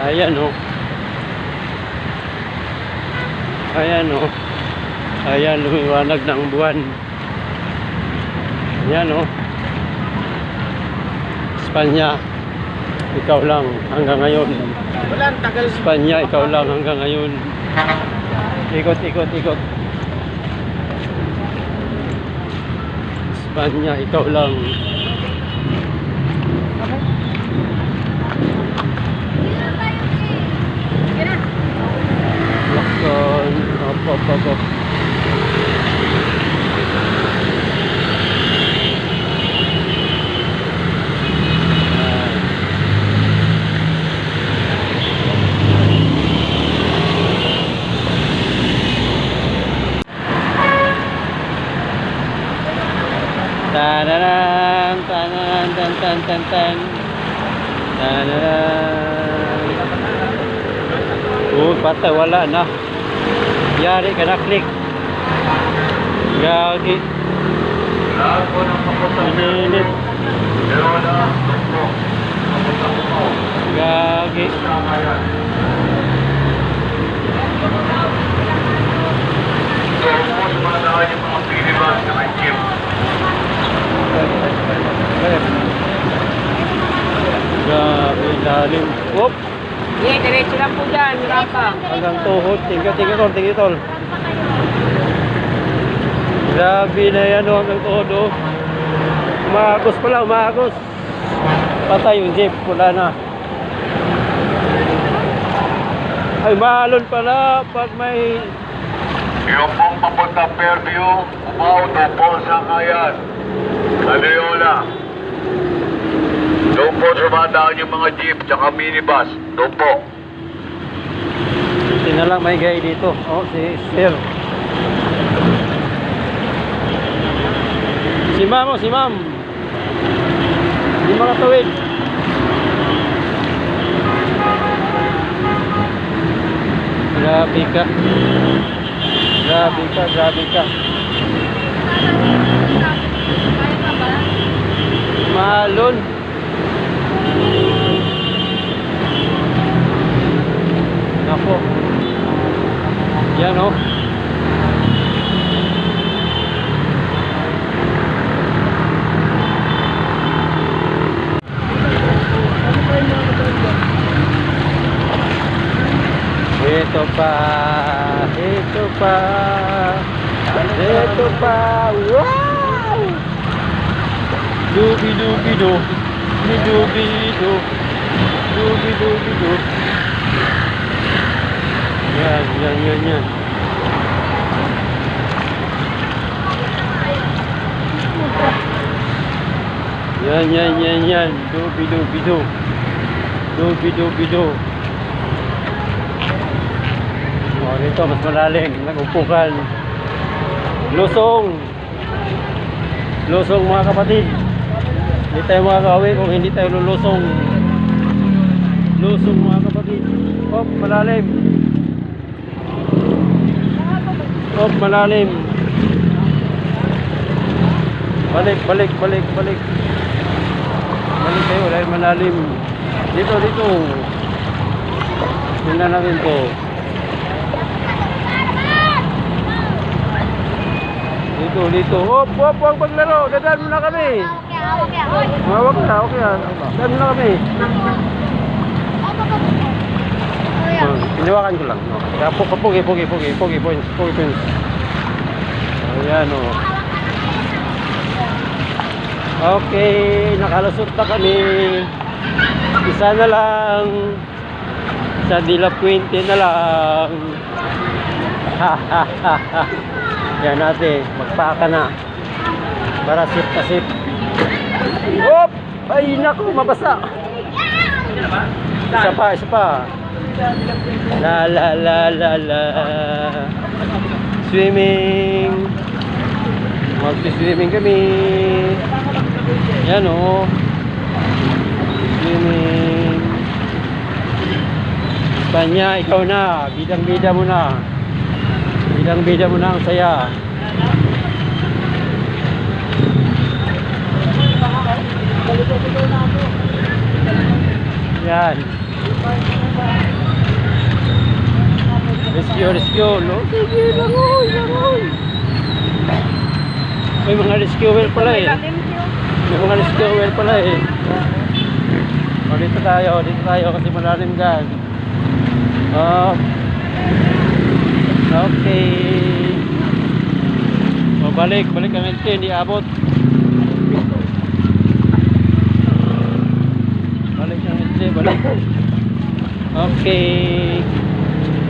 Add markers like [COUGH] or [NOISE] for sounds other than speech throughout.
Ayan o. Ayan o. Ayan, lumiwanag ng buwan. Ayan o. Espanya, ikaw lang hanggang ngayon. Espanya, ikaw lang hanggang ngayon. Ikot, ikot, ikot. Espanya, ikaw lang. Lakson. Op, op, op, op. Ah. Tanaran, tanaran, tan, tan, tan, tan. Tanaran. Oh, patay, wala na. Yari ka na, click. Gagi. Lahat po ng papunta Init. Pero wala ang tukbo. Papunta ko po. Gagi. Tama yan. So, po sumadaan yung mga pinibas na may jeep. Grabe, lalim. Whoop! Yeah, diretso lang po dyan. Rampa. Hanggang tuhod. Tingka, tingka tol, tingka tol. Grabe na yan oh, hanggang tuhod oh. Umaagos pala, umaagos. Patay yung jeep, wala na. Ay, maalon pala pag may... Yung pong papunta Fairview, Mauto po sa Kayan. Kaliola. Doon po sumadaan yung mga jeep tsaka minibus. Doon po. Hindi na lang may gay dito. Oh, si Sir. Si Ma'am, oh, si Ma'am. Hindi makatawid. Grabe ka. Grabe ka, grabe ka. Malon. Nako. Yan oh. Ito pa, ito pa, ito pa, wow! Dubi dubi do, dubi do, dubi dubi do. Yan, yan, yan, yan. Yan, yan. Dubi dubi do. Dubi dubi do. Oh, dito mas malalim, nag-upukan. Lusong. Lusong mga kapatid. Hindi tayo makakauwi kung hindi tayo lulusong. Lusong mga kapatid. Oh, malalim. Oh, malalim. Balik, balik, balik, balik. Balik kayo dahil malalim. Dito, dito. Tingnan natin to. Dito, dito. Hop, hop, huwag maglaro. Dadaan mo na kami. Mawag na, okay yan. Dadaan mo na kami. Oh, Pinawakan ko lang. No? Kaya po, pugi, pugi, pugi, pugi, points, pugi, points. Ayan, o. Okay, nakalusot na kami. Isa na lang. Sa Dila Puente na lang. Ha. [LAUGHS] Yan natin, magpaka na. Para sip na sip. Hop! Ay, naku, mabasa. Isa pa, isa pa. La la la la la. Swimming. Mag-swimming kami. Yan o. Swimming. Espanya, ikaw na. Bidang-bida mo na. Bidang-bida mo na ang saya. Yan. Rescue, rescue. No? Sige, langoy, langoy. May mga rescuer pala eh. May mga rescuer pala eh. O, dito tayo, dito tayo kasi malalim dyan. Oh. Okay. O, balik, balik ang ente, hindi abot. Balik ang ente, balik. Okay.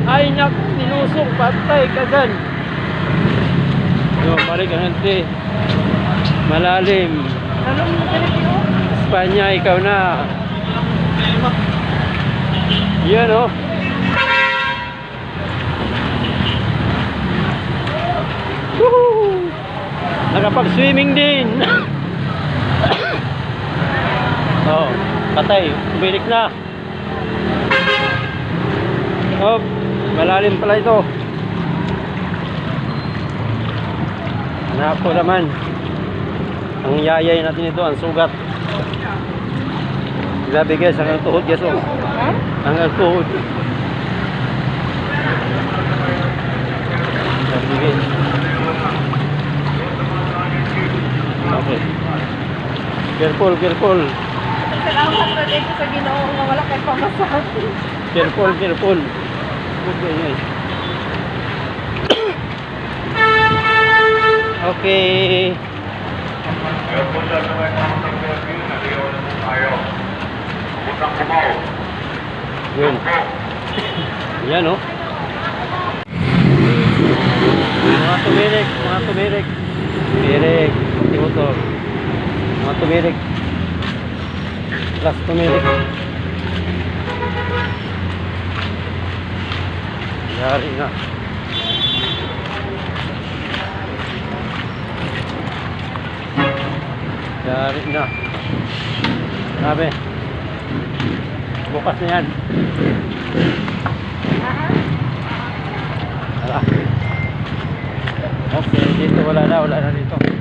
Ay, nak, ninusong, patay ka dyan. Yo, balik ang ente. Malalim. Espanya, ikaw na. Yan oh. Nakapag-swimming din. [COUGHS] oh, patay. Umirik na. Oh, malalim pala ito. Anak ko naman. Ang yayay natin ito, ang sugat. Grabe guys, hanggang tuhod guys oh. Hanggang tuhod. Grabe guys. Okay. Careful, careful. Salamat po dito sa ginoo nga wala kay pamasahe. Careful, careful. Okay, guys. Okay. Kaya po sa mga kamuntang Pilipino, nag-iwan na po tayo. Butang kumaw. Yun. Yan oh. Mga tumirik, mga tumirik. Tumirik, timutor. Mga tumirik. Last tumirik. Yari na. Yari na. Sabi. Bukas na yan. Wala. Okay, dito wala na, wala na dito.